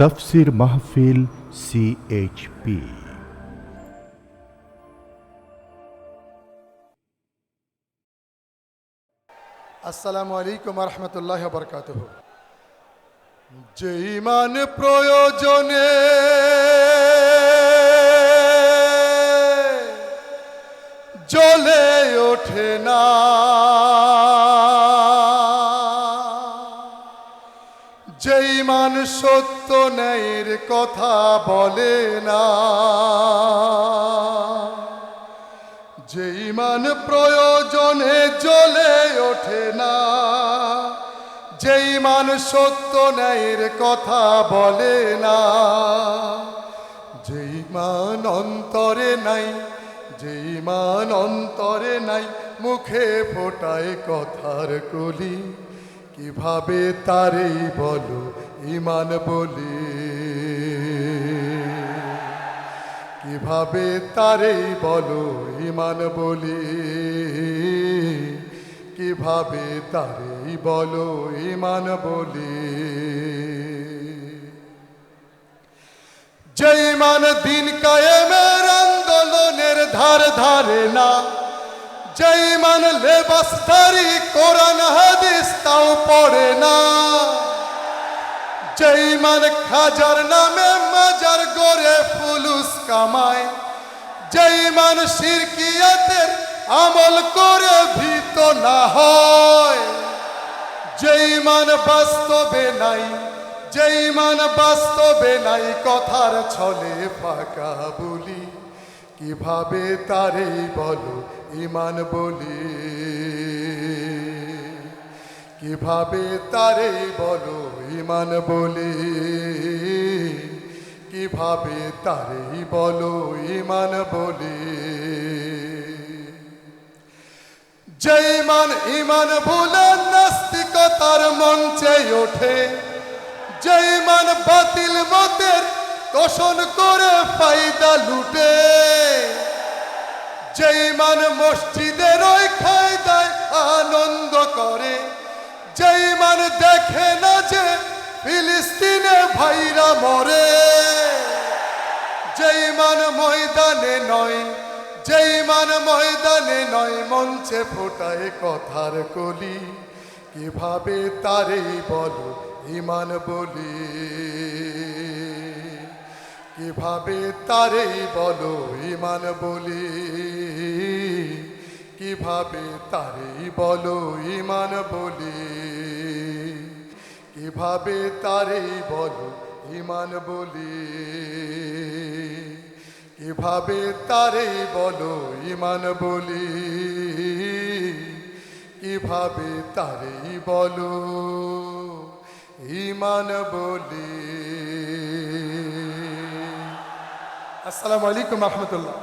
তফসির মাহফিল সিএইচপি আসসালামু আলাইকুম রহমতুল্লাহ বরকাত যে ইমান প্রয়োজনে জ্বলে ওঠে না। যে ইমান সত্য ন্যায়ের কথা বলে না। যে ইমান প্রয়োজনে জ্বলে ওঠে না যে ইমান সত্য ন্যায়ের কথা বলে না যে ইমান অন্তরে নাই যে ইমান অন্তরে নাই, মুখে ফোটায় কথার কলি। কীভাবে তারেই বলো ইমান বলি? কীভাবে তারেই বলো ইমান বলি? কীভাবে তারেই বলো ইমান বলি? যে ইমান দিন কায়েমের আন্দোলনের ধার ধারে না, যে ইমান লেবাসধারী যেইমান খাজার নামে মাজার গড়ে ফুলুস কামায়। যেইমান শিরকিয়াতের আমল করে ভীত না হয়। যেইমান বাস্তবে নাই যেইমান বাস্তবে নাই, কথার ছলে ফাঁকা বলি। কীভাবে তারেই বলো ইমান বলি? কীভাবে তারে বলো ইমান বলে? কীভাবে তারে বলো ইমান বলে? যে ইমান ইমান ভুলে নাস্তিকতার মঞ্চে ওঠে যে ইমান বাতিল মতের তোষণ করে ফায়দা লুটে যে ইমান মসজিদের ওই খায়দায় দেখে না যে ফিলিস্তিনে ভাইরা মরে যে ইমান ময়দানে নয় যে ইমান ময়দানে নয়, মঞ্চে ফোটায় কথার কলি। কীভাবে তারেই বলো ইমান বলি? কীভাবে তারেই বলো ইমান বলি? কীভাবে তারেই বলো ইমান বলি? কীভাবে তারেই বলো ইমান বলি, কীভাবে তারে বলো ইমান বলি, কীভাবে তারেই বলো ইমান বলি। আসসালামু আলাইকুম রহমতুল্লাহ।